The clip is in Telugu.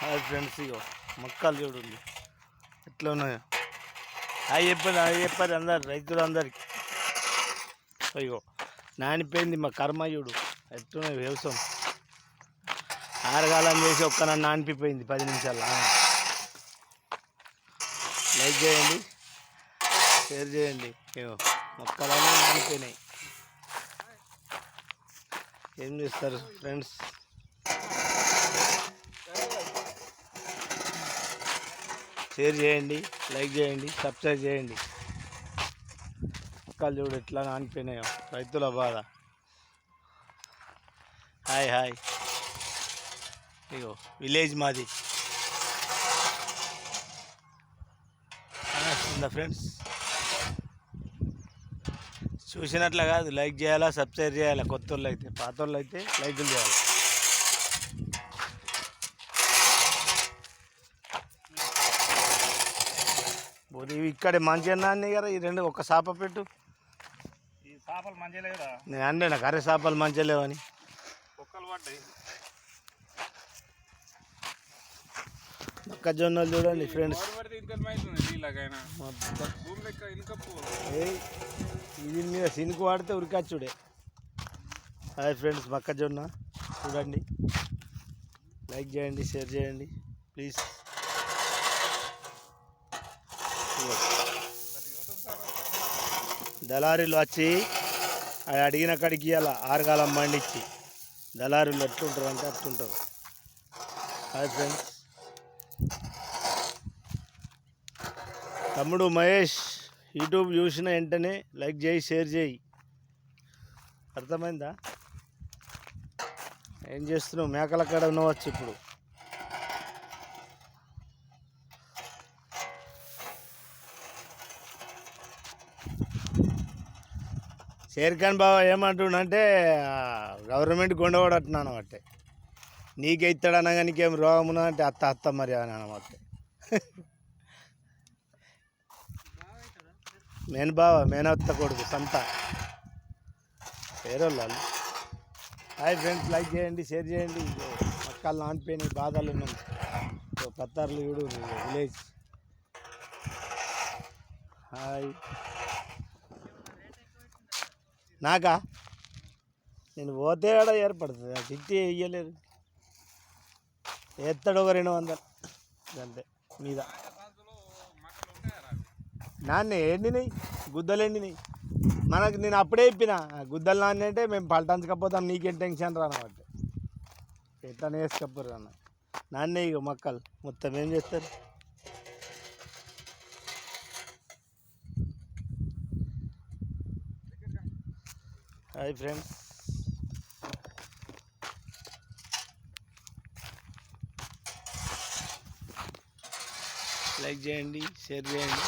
హాయ్ ఫ్రెండ్స్ ఇగో మొక్కలు చూడండి. ఎట్లా ఉన్నాయో అవి చెప్పారు అవి చెప్పారు అందరు రైతులు అందరికి అయ్యో నానిపోయింది మా కర్మయుడు ఎట్లున్నాయి వ్యవసాయం. ఆరగాలం చేసి ఒక్క నన్ను నానిపోయింది పది నిమిషాల లైక్ చేయండి షేర్ చేయండి. ఏమో మొక్కలన్నీ నానిపోయినాయి. ఏం చేస్తారు ఫ్రెండ్స్ షేర్ చేయండి లైక్ చేయండి సబ్స్క్రైబ్ చేయండి. మొక్కలు చూడు ఎట్లా నానిపోయినాయో రైతుల బాధ. Hi hi. ఇగో విలేజ్ మాది. ఉందా ఫ్రెండ్స్. చూసినట్ల కాదు లైక్ చేయాలా సబ్స్క్రైబ్ చేయాలా కొత్త వాళ్ళు అయితే పాత వాళ్ళు అయితే లైకులు చేయాలి. బోరి ఇక్కడే మంచిగా నాన్ని కదా ఈ రెండు ఒక సాప పెట్టు. ఈ చేపలు మంచిగా లేదా నేను అంటే నాకు అరే చేపలు మంచిగా లేవని. పడ్డాయి. మొక్కజొన్నలు చూడండి ఫ్రెండ్స్. ఇది మీద సినుకు వాడితే ఉరికచ్చుడే. హాయ్ ఫ్రెండ్స్ మొక్కజొన్న చూడండి. లైక్ చేయండి షేర్ చేయండి. ప్లీజ్. దళారీలు వచ్చి అది అడిగిన కాడికి అలా ఆరుగాలం మండించి దళారీలు ఎట్లుంటారు అంటే అట్లుంటారు హాయ్ ఫ్రెండ్స్. తమ్ముడు మహేష్ యూట్యూబ్ చూసిన వెంటనే లైక్ చేయి షేర్ చేయి. అర్థమైందా? ఏం చేస్తున్నావు? మేకల కాడ ఉన్నవచ్చు ఇప్పుడు. షేర్ఖాన్ బాబా ఏమంటుండంటే గవర్నమెంట్ కొండవాడట్టున్నాను అంటే. నీకే ఇస్తాడనగా నీకేం రోగమునా అంటే అత్త అత్త మరి అని అనమాట. మేన్ బావ మేనత్త కొడుకు సంత. పేరోళ్ళు వాళ్ళు హాయ్ ఫ్రెండ్స్ లైక్ చేయండి షేర్ చేయండి. ఇగో మక్కలు బాధలు ఉన్నాం పత్తార్లు చూడు విలేజ్. హాయ్. నాకా? నేను పోతే ఏడ ఏర్పడుతుంది. ఆ ఇట్టి వేయలేదు ఎత్తడు ఒక రెండు వందలు. అంతే మీద. నాన్న ఎండినాయి గుద్దలు ఎండినాయి. మనకు నేను అప్పుడే చెప్పిన ఆ గుద్దలు నాన్న అంటే మేము పలటంచకపోతాం నీకేం టెన్షన్ రానమాట ఎట్లా వేసుకపోరు అన్న. నాన్న ఇక మొక్కలు. మొత్తం ఏం చేస్తారు? Hi friends. లైక్ చేయండి షేర్ చేయండి.